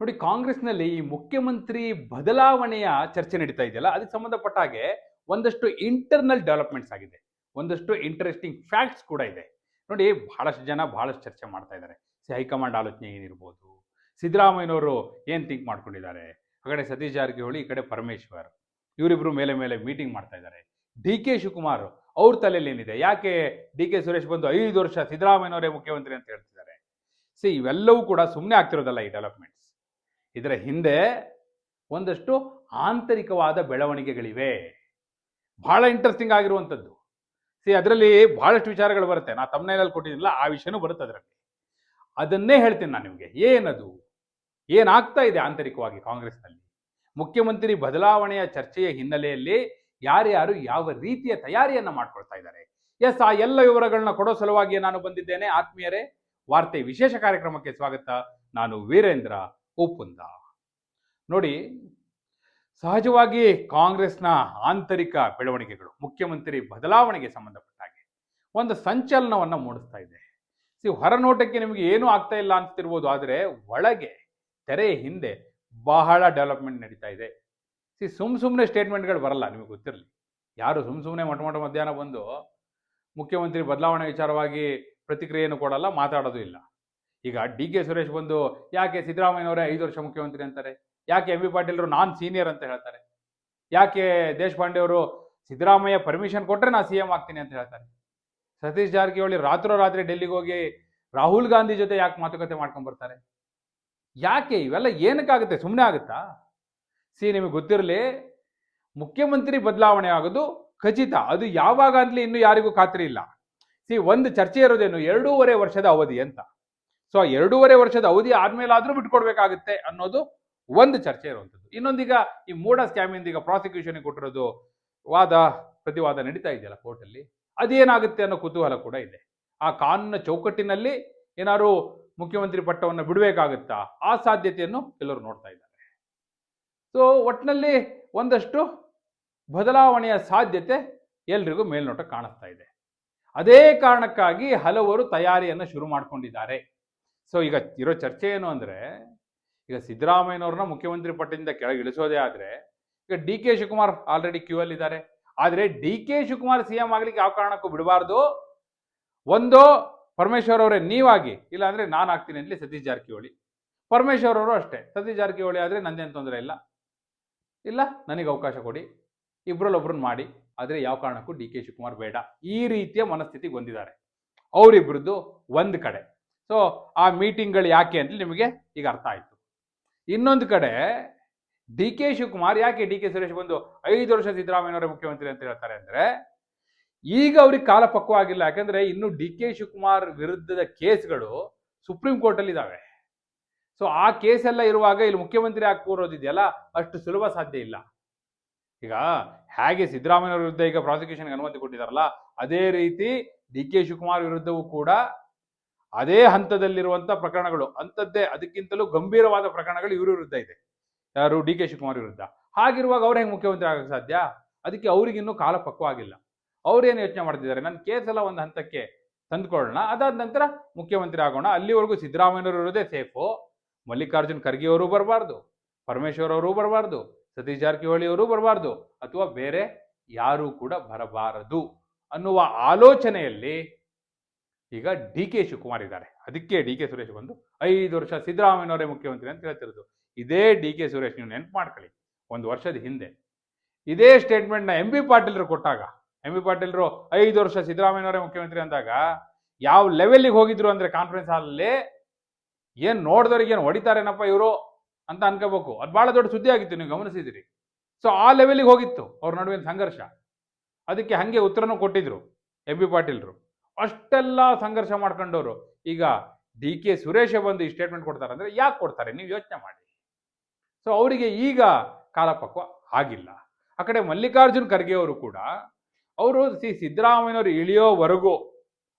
ನೋಡಿ, ಕಾಂಗ್ರೆಸ್ನಲ್ಲಿ ಈ ಮುಖ್ಯಮಂತ್ರಿ ಬದಲಾವಣೆಯ ಚರ್ಚೆ ನಡೀತಾ ಇದೆಯಲ್ಲ ಅದಕ್ಕೆ ಸಂಬಂಧಪಟ್ಟ ಹಾಗೆ ಒಂದಷ್ಟು ಇಂಟರ್ನಲ್ ಡೆವಲಪ್ಮೆಂಟ್ಸ್ ಆಗಿದೆ. ಒಂದಷ್ಟು ಇಂಟ್ರೆಸ್ಟಿಂಗ್ ಫ್ಯಾಕ್ಟ್ಸ್ ಕೂಡ ಇದೆ. ನೋಡಿ, ಬಹಳಷ್ಟು ಜನ ಬಹಳಷ್ಟು ಚರ್ಚೆ ಮಾಡ್ತಾ ಇದ್ದಾರೆ. ಸಿ ಹೈಕಮಾಂಡ್ ಆಲೋಚನೆ ಏನಿರ್ಬೋದು? ಸಿದ್ದರಾಮಯ್ಯನವರು ಏನು ಥಿಂಕ್ ಮಾಡ್ಕೊಂಡಿದ್ದಾರೆ? ಆ ಕಡೆ ಸತೀಶ್ ಜಾರಕಿಹೊಳಿ, ಈ ಕಡೆ ಪರಮೇಶ್ವರ್ ಇವರಿಬ್ಬರು ಮೇಲೆ ಮೇಲೆ ಮೀಟಿಂಗ್ ಮಾಡ್ತಾ ಇದ್ದಾರೆ. ಡಿ ಕೆ ಶಿವಕುಮಾರ್ ಅವ್ರ ತಲೆಯಲ್ಲಿ ಏನಿದೆ? ಯಾಕೆ ಡಿ ಕೆ ಸುರೇಶ್ ಬಂದು ಐದು ವರ್ಷ ಸಿದ್ದರಾಮಯ್ಯನವರೇ ಮುಖ್ಯಮಂತ್ರಿ ಅಂತ ಹೇಳ್ತಿದ್ದಾರೆ? ಸಿ ಇವೆಲ್ಲವೂ ಕೂಡ ಸುಮ್ಮನೆ ಆಗ್ತಿರೋದಲ್ಲ ಈ ಡೆವಲಪ್ಮೆಂಟ್ಸ್ ಇದರ ಹಿಂದೆ ಒಂದಷ್ಟು ಆಂತರಿಕವಾದ ಬೆಳವಣಿಗೆಗಳಿವೆ. ಬಹಳ ಇಂಟ್ರೆಸ್ಟಿಂಗ್ ಆಗಿರುವಂಥದ್ದು. ಸಿ ಅದರಲ್ಲಿ ಬಹಳಷ್ಟು ವಿಚಾರಗಳು ಬರುತ್ತೆ. ನಾ ತಮ್ಮನೇನಲ್ಲಿ ಕೊಟ್ಟಿದ್ದಿಲ್ಲ ಆ ವಿಷಯನೂ ಬರುತ್ತೆ ಅದರಲ್ಲಿ. ಅದನ್ನೇ ಹೇಳ್ತೀನಿ ನಾನು ನಿಮಗೆ. ಏನದು? ಏನಾಗ್ತಾ ಇದೆ ಆಂತರಿಕವಾಗಿ ಕಾಂಗ್ರೆಸ್ನಲ್ಲಿ? ಮುಖ್ಯಮಂತ್ರಿ ಬದಲಾವಣೆಯ ಚರ್ಚೆಯ ಹಿನ್ನೆಲೆಯಲ್ಲಿ ಯಾರ್ಯಾರು ಯಾವ ರೀತಿಯ ತಯಾರಿಯನ್ನು ಮಾಡ್ಕೊಳ್ತಾ ಇದ್ದಾರೆ? ಎಸ್ ಆ ಎಲ್ಲ ವಿವರಗಳನ್ನ ಕೊಡೋ ಸಲುವಾಗಿ ನಾನು ಬಂದಿದ್ದೇನೆ, ಆತ್ಮೀಯರೇ. ವಾರ್ತೆ ವಿಶೇಷ ಕಾರ್ಯಕ್ರಮಕ್ಕೆ ಸ್ವಾಗತ. ನಾನು ವೀರೇಂದ್ರ. ಉಪ್ಪುಂದ ನೋಡಿ ಸಹಜವಾಗಿ ಕಾಂಗ್ರೆಸ್ನ ಆಂತರಿಕ ಬೆಳವಣಿಗೆಗಳು, ಮುಖ್ಯಮಂತ್ರಿ ಬದಲಾವಣೆಗೆ ಸಂಬಂಧಪಟ್ಟ ಹಾಗೆ ಒಂದು ಸಂಚಲನವನ್ನು ಮೂಡಿಸ್ತಾ ಇದೆ. ಸಿ, ಹೊರನೋಟಕ್ಕೆ ನಿಮಗೆ ಏನೂ ಆಗ್ತಾ ಇಲ್ಲ ಅಂತಿರ್ಬೋದು ಆದರೆ ಒಳಗೆ, ತೆರೆ ಹಿಂದೆ ಬಹಳ ಡೆವಲಪ್ಮೆಂಟ್ ನಡೀತಾ ಇದೆ. ಸಿ, ಸುಮ್ ಸುಮ್ಮನೆ ಸ್ಟೇಟ್ಮೆಂಟ್ಗಳು ಬರಲ್ಲ, ನಿಮಗೆ ಗೊತ್ತಿರಲಿ. ಯಾರು ಸುಮ್ ಸುಮ್ಮನೆ ಮೊಟ್ಟ ಮೊಟ್ಟ ಮಧ್ಯಾಹ್ನ ಬಂದು ಮುಖ್ಯಮಂತ್ರಿ ಬದಲಾವಣೆ ವಿಚಾರವಾಗಿ ಪ್ರತಿಕ್ರಿಯೆಯನ್ನು ಕೊಡಲ್ಲ, ಮಾತಾಡೋದು ಇಲ್ಲ. ಈಗ ಡಿ ಕೆ ಸುರೇಶ್ ಬಂದು, ಯಾಕೆ ಸಿದ್ದರಾಮಯ್ಯನವರೇ ಐದು ವರ್ಷ ಮುಖ್ಯಮಂತ್ರಿ ಅಂತಾರೆ? ಯಾಕೆ ಎಂ ಬಿ ಪಾಟೀಲ್ರು ನಾನ್ ಸೀನಿಯರ್ ಅಂತ ಹೇಳ್ತಾರೆ? ಯಾಕೆ ದೇಶಪಾಂಡೆ ಅವರು ಸಿದ್ದರಾಮಯ್ಯ ಪರ್ಮಿಷನ್ ಕೊಟ್ಟರೆ ನಾನು ಸಿ ಎಂ ಆಗ್ತೀನಿ ಅಂತ ಹೇಳ್ತಾರೆ? ಸತೀಶ್ ಜಾರಕಿಹೊಳಿ ರಾತ್ರೋರಾತ್ರಿ ಡೆಲ್ಲಿಗೆ ಹೋಗಿ ರಾಹುಲ್ ಗಾಂಧಿ ಜೊತೆ ಯಾಕೆ ಮಾತುಕತೆ ಮಾಡ್ಕೊಂಡು ಬರ್ತಾರೆ? ಯಾಕೆ? ಇವೆಲ್ಲ ಏನಕ್ಕಾಗುತ್ತೆ? ಸುಮ್ಮನೆ ಆಗುತ್ತಾ? ಸಿ, ನಿಮಗೆ ಗೊತ್ತಿರಲಿ, ಮುಖ್ಯಮಂತ್ರಿ ಬದಲಾವಣೆ ಆಗೋದು ಖಚಿತ. ಅದು ಯಾವಾಗ ಅಂತಲೇ ಇನ್ನೂ ಯಾರಿಗೂ ಖಾತ್ರಿ ಇಲ್ಲ. ಸಿ, ಒಂದು ಚರ್ಚೆ ಇರೋದೇನು? ಎರಡೂವರೆ ವರ್ಷದ ಅವಧಿ ಅಂತ. ಸೊ ಎರಡೂವರೆ ವರ್ಷದ ಅವಧಿ ಆದ್ಮೇಲಾದ್ರೂ ಬಿಟ್ಕೊಡ್ಬೇಕಾಗುತ್ತೆ ಅನ್ನೋದು ಒಂದು ಚರ್ಚೆ ಇರುವಂಥದ್ದು. ಇನ್ನೊಂದೀಗ ಈ ಮೂಡ ಸ್ಕ್ಯಾಮಿಂದ ಈಗ ಪ್ರಾಸಿಕ್ಯೂಷನ್ ಕೊಟ್ಟಿರೋದು ವಾದ, ಪ್ರತಿವಾದ ನಡೀತಾ ಇದೆಯಲ್ಲ ಕೋರ್ಟಲ್ಲಿ ಅದೇನಾಗುತ್ತೆ ಅನ್ನೋ ಕುತೂಹಲ ಕೂಡ ಇದೆ. ಆ ಕಾನೂನ ಚೌಕಟ್ಟಿನಲ್ಲಿ ಏನಾದ್ರು ಮುಖ್ಯಮಂತ್ರಿ ಪಟ್ಟವನ್ನು ಬಿಡಬೇಕಾಗುತ್ತಾ? ಆ ಸಾಧ್ಯತೆಯನ್ನು ಎಲ್ಲರೂ ನೋಡ್ತಾ ಇದ್ದಾರೆ. ಸೊ ಒಟ್ಟಿನಲ್ಲಿ ಒಂದಷ್ಟು ಬದಲಾವಣೆಯ ಸಾಧ್ಯತೆ ಎಲ್ರಿಗೂ ಮೇಲ್ನೋಟ ಕಾಣಿಸ್ತಾ ಇದೆ. ಅದೇ ಕಾರಣಕ್ಕಾಗಿ ಹಲವರು ತಯಾರಿಯನ್ನು ಶುರು ಮಾಡ್ಕೊಂಡಿದ್ದಾರೆ. ಸೊ ಈಗ ಇರೋ ಚರ್ಚೆ ಏನು ಅಂದ್ರೆ, ಈಗ ಸಿದ್ದರಾಮಯ್ಯನವ್ರನ್ನ ಮುಖ್ಯಮಂತ್ರಿ ಪಟ್ಟದಿಂದ ಕೆಳಗೆ ಇಳಿಸೋದೇ ಆದ್ರೆ, ಈಗ D K Shivakumar already queue ಅಲ್ಲಿ ಇದ್ದಾರೆ. ಆದ್ರೆ D K Shivakumar C M ಆಗ್ಲಿಕ್ಕೆ ಯಾವ ಕಾರಣಕ್ಕೂ ಬಿಡಬಾರ್ದು. ಒಂದು, ಪರಮೇಶ್ವರ್ ಅವರೇ ನೀವಾಗಿ ಇಲ್ಲ ಅಂದ್ರೆ ನಾನು ಆಗ್ತೀನಿ ಅಂತಲೇ ಸತೀಶ್ ಜಾರಕಿಹೊಳಿ. ಪರಮೇಶ್ವರ್ ಅವರು ಅಷ್ಟೇ. ಸತೀಶ್ ಜಾರಕಿಹೊಳಿ ಆದ್ರೆ ನಂದೇನು ತೊಂದರೆ ಇಲ್ಲ. ಇಲ್ಲ, ನನಗೆ ಅವಕಾಶ ಕೊಡಿ. ಇಬ್ಬರಲ್ಲಿ ಒಬ್ರನ್ನ ಮಾಡಿ. ಆದರೆ ಯಾವ ಕಾರಣಕ್ಕೂ ಡಿ ಕೆ ಶಿವಕುಮಾರ್ ಬೇಡ. ಈ ರೀತಿಯ ಮನಸ್ಥಿತಿಗೆ ಬಂದಿದ್ದಾರೆ. ಅವರಿಬ್ಬರದ್ದು ಒಂದು ಕಡೆ. ಸೊ ಆ ಮೀಟಿಂಗ್ಗಳು ಯಾಕೆ ಅಂತ ನಿಮಗೆ ಈಗ ಅರ್ಥ ಆಯ್ತು. ಇನ್ನೊಂದು ಕಡೆ ಡಿ ಕೆ ಶಿವಕುಮಾರ್ ಯಾಕೆ ಡಿ ಕೆ ಸುರೇಶ್ ಬಂದು ಐದು ವರ್ಷ ಸಿದ್ದರಾಮಯ್ಯನವರ ಮುಖ್ಯಮಂತ್ರಿ ಅಂತ ಹೇಳ್ತಾರೆ ಅಂದ್ರೆ, ಈಗ ಅವ್ರಿಗೆ ಕಾಲ ಪಕ್ವ ಆಗಿಲ್ಲ. ಯಾಕಂದ್ರೆ ಇನ್ನು ಡಿ ಕೆ ಶಿವಕುಮಾರ್ ವಿರುದ್ಧದ ಕೇಸ್ಗಳು ಸುಪ್ರೀಂ ಕೋರ್ಟ್ ಅಲ್ಲಿ ಇದಾವೆ. ಸೊ ಆ ಕೇಸ್ ಎಲ್ಲ ಇರುವಾಗ ಇಲ್ಲಿ ಮುಖ್ಯಮಂತ್ರಿ ಆಗಿ ಕೂರೋದಿದೆಯಲ್ಲ, ಅಷ್ಟು ಸುಲಭ ಸಾಧ್ಯ ಇಲ್ಲ. ಈಗ ಹೇಗೆ ಸಿದ್ದರಾಮಯ್ಯ ವಿರುದ್ಧ ಈಗ ಪ್ರಾಸಿಕ್ಯೂಷನ್ಗೆ ಅನುಮತಿ ಕೊಟ್ಟಿದಾರಲ್ಲ, ಅದೇ ರೀತಿ ಡಿ ಕೆ ಶಿವಕುಮಾರ್ ವಿರುದ್ಧವೂ ಕೂಡ ಅದೇ ಹಂತದಲ್ಲಿರುವಂತಹ ಪ್ರಕರಣಗಳು, ಅಂಥದ್ದೇ ಅದಕ್ಕಿಂತಲೂ ಗಂಭೀರವಾದ ಪ್ರಕರಣಗಳು ಇವರು ವಿರುದ್ಧ ಇದೆ. ಯಾರು ಡಿ ಕೆ ಶಿವಕುಮಾರ್ ವಿರುದ್ಧ. ಹಾಗಿರುವಾಗ ಅವ್ರು ಹೆಂಗೆ ಮುಖ್ಯಮಂತ್ರಿ ಆಗಕ್ಕೆ ಸಾಧ್ಯ? ಅದಕ್ಕೆ ಅವ್ರಿಗಿನ್ನೂ ಕಾಲ ಪಕ್ವ ಆಗಿಲ್ಲ. ಅವ್ರೇನು ಯೋಚನೆ ಮಾಡ್ತಿದ್ದಾರೆ? ನನ್ನ ಕೇಸಲ್ಲ ಒಂದು ಹಂತಕ್ಕೆ ತಂದ್ಕೊಳ್ಳೋಣ. ಅದಾದ ನಂತರ ಮುಖ್ಯಮಂತ್ರಿ ಆಗೋಣ. ಅಲ್ಲಿವರೆಗೂ ಸಿದ್ದರಾಮಯ್ಯನವರು ಇರೋದೇ ಸೇಫು. ಮಲ್ಲಿಕಾರ್ಜುನ್ ಖರ್ಗೆ ಅವರು ಬರಬಾರ್ದು. ಪರಮೇಶ್ವರ್ ಅವರು ಬರಬಾರ್ದು. ಸತೀಶ್ ಜಾರಕಿಹೊಳಿ ಅವರು ಬರಬಾರ್ದು. ಅಥವಾ ಬೇರೆ ಯಾರೂ ಕೂಡ ಬರಬಾರದು ಅನ್ನುವ ಆಲೋಚನೆಯಲ್ಲಿ ಈಗ ಡಿ ಕೆ ಶಿವಕುಮಾರ್ ಇದ್ದಾರೆ. ಅದಕ್ಕೆ ಡಿ ಕೆ ಸುರೇಶ್ ಬಂದು ಐದು ವರ್ಷ ಸಿದ್ದರಾಮಯ್ಯನವರೇ ಮುಖ್ಯಮಂತ್ರಿ ಅಂತ ಹೇಳ್ತಿರೋದು. ಇದೇ ಡಿ ಕೆ ಸುರೇಶ್ ನೀವು ನೆನ್ಪು ಮಾಡ್ಕೊಳ್ಳಿ. ಒಂದು ವರ್ಷದ ಹಿಂದೆ. ಇದೇ ಸ್ಟೇಟ್ಮೆಂಟ್ನ ಎಂ ಬಿ ಪಾಟೀಲ್ರು ಕೊಟ್ಟಾಗ ಎಂ ಬಿ ಪಾಟೀಲ್ರು ಐದು ವರ್ಷ ಸಿದ್ದರಾಮಯ್ಯನವರೇ ಮುಖ್ಯಮಂತ್ರಿ ಅಂದಾಗ ಯಾವ ಲೆವೆಲ್ಗೆ ಹೋಗಿದ್ರು ಅಂದ್ರೆ ಕಾನ್ಫರೆನ್ಸ್ ಹಾಲಲ್ಲಿ ಏನ್ ನೋಡಿದವ್ರಿಗೆ ಏನು ಹೊಡಿತಾರೇನಪ್ಪ ಇವರು ಅಂತ ಅನ್ಕೋಬೇಕು. ಅದು ಬಹಳ ದೊಡ್ಡ ಸುದ್ದಿ ಆಗಿತ್ತು, ನೀವು ಗಮನಿಸಿದಿರಿ. ಸೊ ಆ ಲೆವೆಲ್ಗೆ ಹೋಗಿತ್ತು. ಅವ್ರ ನಡುವಿನ ಸಂಘರ್ಷ. ಅದಕ್ಕೆ ಹಂಗೆ ಉತ್ತರನೂ ಕೊಟ್ಟಿದ್ರು ಎಂ ಬಿ ಪಾಟೀಲ್ರು. ಅಷ್ಟೆಲ್ಲ ಸಂಘರ್ಷ ಮಾಡ್ಕೊಂಡವರು. ಈಗ ಡಿ ಕೆ ಸುರೇಶ ಬಂದು ಈ ಸ್ಟೇಟ್ಮೆಂಟ್ ಕೊಡ್ತಾರೆ ಅಂದ್ರೆ ಯಾಕೆ ಕೊಡ್ತಾರೆ? ನೀವು ಯೋಚನೆ ಮಾಡಿ. ಸೊ ಅವರಿಗೆ ಈಗ ಕಾಲಪಕ್ವ ಆಗಿಲ್ಲ. ಆ ಕಡೆ ಮಲ್ಲಿಕಾರ್ಜುನ್ ಖರ್ಗೆ ಅವರು ಕೂಡ, ಅವರು ಸಿ ಸಿದ್ದರಾಮಯ್ಯನವರು ಇಳಿಯೋವರೆಗೂ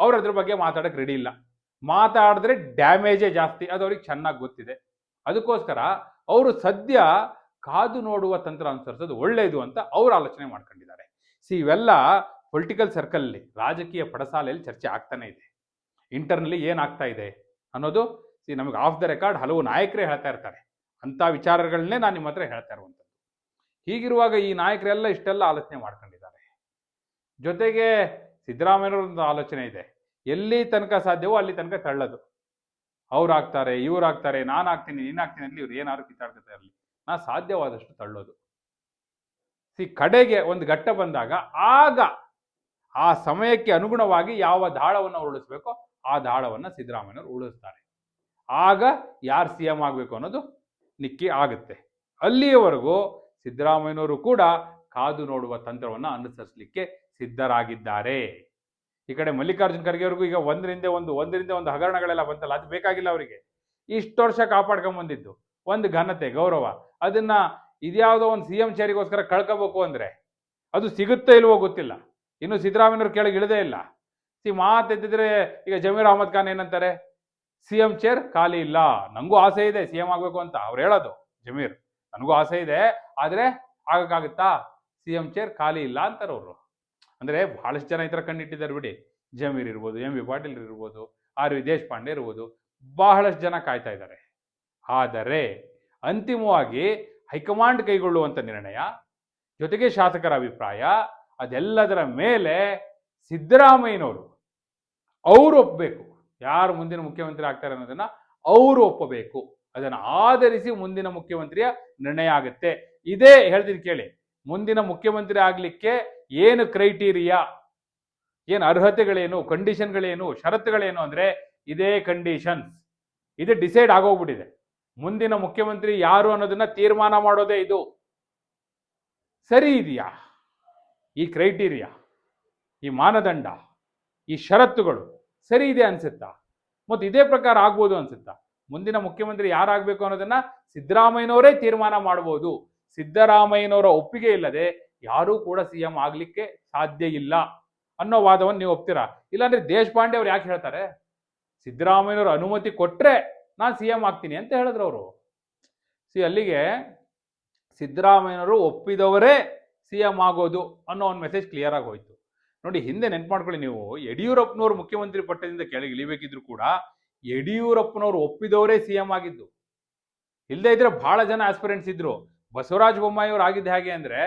ಅವ್ರು ಅದ್ರ ಬಗ್ಗೆ ಮಾತಾಡಕ್ಕೆ ರೆಡಿ ಇಲ್ಲ. ಮಾತಾಡಿದ್ರೆ ಡ್ಯಾಮೇಜೇ ಜಾಸ್ತಿ. ಅದು ಅವ್ರಿಗೆ ಚೆನ್ನಾಗಿ ಗೊತ್ತಿದೆ. ಅದಕ್ಕೋಸ್ಕರ ಅವರು ಸದ್ಯ ಕಾದು ನೋಡುವ ತಂತ್ರ ಅನುಸರಿಸೋದು ಒಳ್ಳೆಯದು ಅಂತ ಅವರು ಆಲೋಚನೆ ಮಾಡ್ಕೊಂಡಿದ್ದಾರೆ. ಸಿ ಇವೆಲ್ಲ ಪೊಲಿಟಿಕಲ್ ಸರ್ಕಲಲ್ಲಿ ರಾಜಕೀಯ ಪಡಸಾಲೆಯಲ್ಲಿ ಚರ್ಚೆ ಆಗ್ತಾನೆ ಇದೆ. ಇಂಟರ್ನಲ್ಲಿ ಏನಾಗ್ತಾ ಇದೆ ಅನ್ನೋದು ನಮಗೆ ಆಫ್ ದ ರೆಕಾರ್ಡ್ ಹಲವು ನಾಯಕರೇ ಹೇಳ್ತಾ ಇರ್ತಾರೆ. ಅಂಥ ವಿಚಾರಗಳನ್ನೇ ನಾನು ನಿಮ್ಮ ಹತ್ರ ಹೇಳ್ತಾ ಇರುವಂಥದ್ದು. ಹೀಗಿರುವಾಗ ಈ ನಾಯಕರೆಲ್ಲ ಇಷ್ಟೆಲ್ಲ ಆಲೋಚನೆ ಮಾಡ್ಕೊಂಡಿದ್ದಾರೆ. ಜೊತೆಗೆ ಸಿದ್ದರಾಮಯ್ಯವ್ರದ್ದು ಆಲೋಚನೆ ಇದೆ. ಎಲ್ಲಿ ತನಕ ಸಾಧ್ಯವೋ ಅಲ್ಲಿ ತನಕ ತಳ್ಳೋದು. ಅವ್ರು ಆಗ್ತಾರೆ ಇವ್ರು ಆಗ್ತಾರೆ ನಾನು ಆಗ್ತೀನಿ, ನೀನು ಆಗ್ತೀನಿ ಅಲ್ಲಿ ಇವ್ರು ಏನಾದ್ರು ಕಿತ್ತಾಡ್ಕೊತಾ ಅಲ್ಲಿ. ನಾ ಸಾಧ್ಯವಾದಷ್ಟು ತಳ್ಳೋದು. ಸಿ ಕಡೆಗೆ ಒಂದು ಘಟ್ಟ ಬಂದಾಗ ಆಗ ಆ ಸಮಯಕ್ಕೆ ಅನುಗುಣವಾಗಿ ಯಾವ ದಾಳವನ್ನು ಉರುಳಿಸ್ಬೇಕೋ ಆ ದಾಳವನ್ನು ಸಿದ್ದರಾಮಯ್ಯವರು ಉಳಿಸ್ತಾರೆ. ಆಗ ಯಾರು ಸಿ ಎಂ ಆಗಬೇಕು ಅನ್ನೋದು ನಿಕ್ಕಿ ಆಗುತ್ತೆ. ಅಲ್ಲಿಯವರೆಗೂ ಸಿದ್ದರಾಮಯ್ಯನವರು ಕೂಡ ಕಾದು ನೋಡುವ ತಂತ್ರವನ್ನು ಅನುಸರಿಸಲಿಕ್ಕೆ ಸಿದ್ಧರಾಗಿದ್ದಾರೆ. ಈ ಕಡೆ ಮಲ್ಲಿಕಾರ್ಜುನ್ ಖರ್ಗೆ ಈಗ ಒಂದರಿಂದ ಒಂದು ಒಂದರಿಂದ ಒಂದು ಹಗರಣಗಳೆಲ್ಲ ಬಂತಲ್ಲ, ಅದು ಬೇಕಾಗಿಲ್ಲ ಅವರಿಗೆ. ಇಷ್ಟು ವರ್ಷ ಕಾಪಾಡ್ಕೊಂಡ್ ಬಂದಿದ್ದು. ಒಂದು ಘನತೆ, ಗೌರವ. ಅದನ್ನ ಇದ್ಯಾವುದೋ ಒಂದು ಸಿ ಎಂ ಚೇರಿಗೋಸ್ಕರ ಕಳ್ಕೋಬೇಕು ಅಂದ್ರೆ ಅದು ಸಿಗುತ್ತೋ ಇಲ್ವೋ ಗೊತ್ತಿಲ್ಲ. ಇನ್ನು ಸಿದ್ದರಾಮಯ್ಯವ್ರ ಕೆಳಗೆ ಇಳದೇ ಇಲ್ಲ. ಸಿ ಮಾತೆದ್ದಿದ್ರೆ ಈಗ ಜಮೀರ್ ಅಹಮದ್ ಖಾನ್ ಏನಂತಾರೆ? ಸಿ ಎಂ ಚೇರ್ ಖಾಲಿ ಇಲ್ಲ. ನಂಗೂ ಆಸೆ ಇದೆ ಸಿ ಎಂ ಆಗಬೇಕು ಅಂತ. ಅವ್ರು ಹೇಳೋದು, ಜಮೀರ್, ನನಗೂ ಆಸೆ ಇದೆ. ಆದರೆ ಆಗಕ್ಕಾಗುತ್ತಾ? ಸಿ ಎಂ ಚೇರ್ ಖಾಲಿ ಇಲ್ಲ ಅಂತಾರೆ ಅವರು. ಅಂದ್ರೆ ಬಹಳಷ್ಟು ಜನ ಈ ಥರ ಕಣ್ಣಿಟ್ಟಿದ್ದಾರೆ ಬಿಡಿ. ಜಮೀರ್ ಇರ್ಬೋದು, ಎಂ ವಿ ಪಾಟೀಲ್ ಇರ್ಬೋದು, ಆರ್ ವಿ ದೇಶಪಾಂಡೆ ಇರ್ಬೋದು, ಬಹಳಷ್ಟು ಜನ ಕಾಯ್ತಾ ಇದ್ದಾರೆ. ಆದರೆ ಅಂತಿಮವಾಗಿ ಹೈಕಮಾಂಡ್ ಕೈಗೊಳ್ಳುವಂಥ ನಿರ್ಣಯ, ಜೊತೆಗೆ ಶಾಸಕರ ಅಭಿಪ್ರಾಯ ಅದೆಲ್ಲದರ ಮೇಲೆ ಸಿದ್ದರಾಮಯ್ಯನವರು ಅವರು ಒಪ್ಪಬೇಕು. ಯಾರು ಮುಂದಿನ ಮುಖ್ಯಮಂತ್ರಿ ಆಗ್ತಾರೆ ಅನ್ನೋದನ್ನ ಅವರು ಒಪ್ಪಬೇಕು. ಅದನ್ನು ಆಧರಿಸಿ ಮುಂದಿನ ಮುಖ್ಯಮಂತ್ರಿಯ ನಿರ್ಣಯ ಆಗುತ್ತೆ. ಇದೇ ಹೇಳ್ತೀನಿ ಕೇಳಿ, ಮುಂದಿನ ಮುಖ್ಯಮಂತ್ರಿ ಆಗಲಿಕ್ಕೆ ಏನು ಕ್ರೈಟೀರಿಯಾ ಏನು ಅರ್ಹತೆಗಳೇನು ಕಂಡೀಷನ್ಗಳೇನು ಷರತ್ತುಗಳೇನು ಅಂದ್ರೆ ಇದೇ ಕಂಡೀಷನ್ಸ್ ಇದು ಡಿಸೈಡ್ ಆಗೋಗ್ಬಿಟ್ಟಿದೆ. ಮುಂದಿನ ಮುಖ್ಯಮಂತ್ರಿ ಯಾರು ಅನ್ನೋದನ್ನ ತೀರ್ಮಾನ ಮಾಡೋದೇ ಇದು. ಸರಿ ಇದೆಯಾ? ಈ ಕ್ರೈಟೀರಿಯಾ, ಈ ಮಾನದಂಡ, ಈ ಷರತ್ತುಗಳು ಸರಿ ಇದೆ ಅನ್ಸುತ್ತಾ? ಮತ್ತು ಇದೇ ಪ್ರಕಾರ ಆಗ್ಬೋದು ಅನ್ಸುತ್ತಾ? ಮುಂದಿನ ಮುಖ್ಯಮಂತ್ರಿ ಯಾರಾಗಬೇಕು ಅನ್ನೋದನ್ನ ಸಿದ್ದರಾಮಯ್ಯನವರೇ ತೀರ್ಮಾನ ಮಾಡಬಹುದು ಸಿದ್ದರಾಮಯ್ಯನವರ ಒಪ್ಪಿಗೆ ಇಲ್ಲದೆ ಯಾರೂ ಕೂಡ ಸಿ ಎಂ ಆಗಲಿಕ್ಕೆ ಸಾಧ್ಯ ಇಲ್ಲ ಅನ್ನೋ ವಾದವನ್ನು ನೀವು ಒಪ್ತೀರಾ? ಇಲ್ಲಾಂದ್ರೆ ದೇಶಪಾಂಡೆ ಅವ್ರು ಯಾಕೆ ಹೇಳ್ತಾರೆ? ಸಿದ್ದರಾಮಯ್ಯನವರು ಅನುಮತಿ ಕೊಟ್ರೆ ನಾನು ಸಿ ಎಂ ಆಗ್ತೀನಿ ಅಂತ ಹೇಳಿದ್ರು ಅವರು. ಸಿ ಅಲ್ಲಿಗೆ ಸಿದ್ದರಾಮಯ್ಯನವರು ಒಪ್ಪಿದವರೇ ಸಿ ಎಂ ಆಗೋದು ಅನ್ನೋ ಒಂದು ಮೆಸೇಜ್ ಕ್ಲಿಯರ್ ಆಗಿ ಹೋಯ್ತು. ನೋಡಿ, ಹಿಂದೆ ನೆನ್ಪು ಮಾಡ್ಕೊಳ್ಳಿ ನೀವು. ಯಡಿಯೂರಪ್ಪನವರು ಮುಖ್ಯಮಂತ್ರಿ ಪಟ್ಟದಿಂದ ಕೆಳಗೆ ಇಳಿಬೇಕಿದ್ರು ಕೂಡ ಯಡಿಯೂರಪ್ಪನವ್ರು ಒಪ್ಪಿದವರೇ ಸಿ ಎಂ ಆಗಿದ್ದು. ಇಲ್ಲದೆ ಇದ್ರೆ ಬಹಳ ಜನ ಆಸ್ಪಿರೆಂಟ್ಸ್ ಇದ್ರು. ಬಸವರಾಜ ಬೊಮ್ಮಾಯಿ ಅವ್ರು ಆಗಿದ್ದು ಹೇಗೆ ಅಂದ್ರೆ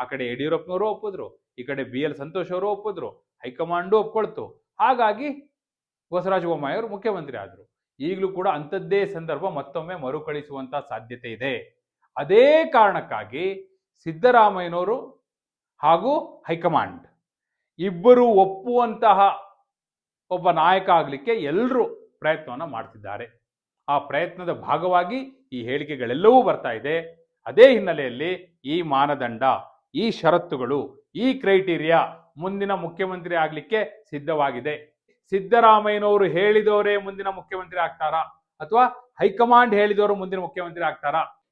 ಆ ಕಡೆ ಯಡಿಯೂರಪ್ಪನವರು ಒಪ್ಪಿದ್ರು, ಈ ಕಡೆ ಬಿ ಎಲ್ ಸಂತೋಷ್ ಅವರು ಒಪ್ಪಿದ್ರು, ಹೈಕಮಾಂಡು ಒಪ್ಕೊಳ್ತು. ಹಾಗಾಗಿ ಬಸವರಾಜ ಬೊಮ್ಮಾಯಿ ಅವರು ಮುಖ್ಯಮಂತ್ರಿ ಆದ್ರು. ಈಗಲೂ ಕೂಡ ಅಂಥದ್ದೇ ಸಂದರ್ಭ ಮತ್ತೊಮ್ಮೆ ಮರುಕಳಿಸುವಂತ ಸಾಧ್ಯತೆ ಇದೆ. ಅದೇ ಕಾರಣಕ್ಕಾಗಿ ಸಿದ್ದರಾಮಯ್ಯನವರು ಹಾಗೂ ಹೈಕಮಾಂಡ್. ಇಬ್ಬರು ಒಪ್ಪುವಂತಹ ಒಬ್ಬ ನಾಯಕ ಆಗಲಿಕ್ಕೆ ಎಲ್ಲರೂ ಪ್ರಯತ್ನವನ್ನು ಮಾಡ್ತಿದ್ದಾರೆ. ಆ ಪ್ರಯತ್ನದ ಭಾಗವಾಗಿ ಈ ಹೇಳಿಕೆಗಳೆಲ್ಲವೂ ಬರ್ತಾ ಇದೆ. ಅದೇ ಹಿನ್ನೆಲೆಯಲ್ಲಿ ಈ ಮಾನದಂಡ, ಈ ಷರತ್ತುಗಳು, ಈ ಕ್ರೈಟೀರಿಯಾ ಮುಂದಿನ ಮುಖ್ಯಮಂತ್ರಿ ಆಗಲಿಕ್ಕೆ ಸಿದ್ಧವಾಗಿದೆ. ಸಿದ್ದರಾಮಯ್ಯನವರು ಹೇಳಿದವರೇ ಮುಂದಿನ ಮುಖ್ಯಮಂತ್ರಿ ಆಗ್ತಾರಾ? ಅಥವಾ ಹೈಕಮಾಂಡ್ ಹೇಳಿದವರು ಮುಂದಿನ ಮುಖ್ಯಮಂತ್ರಿ ಆಗ್ತಾರಾ?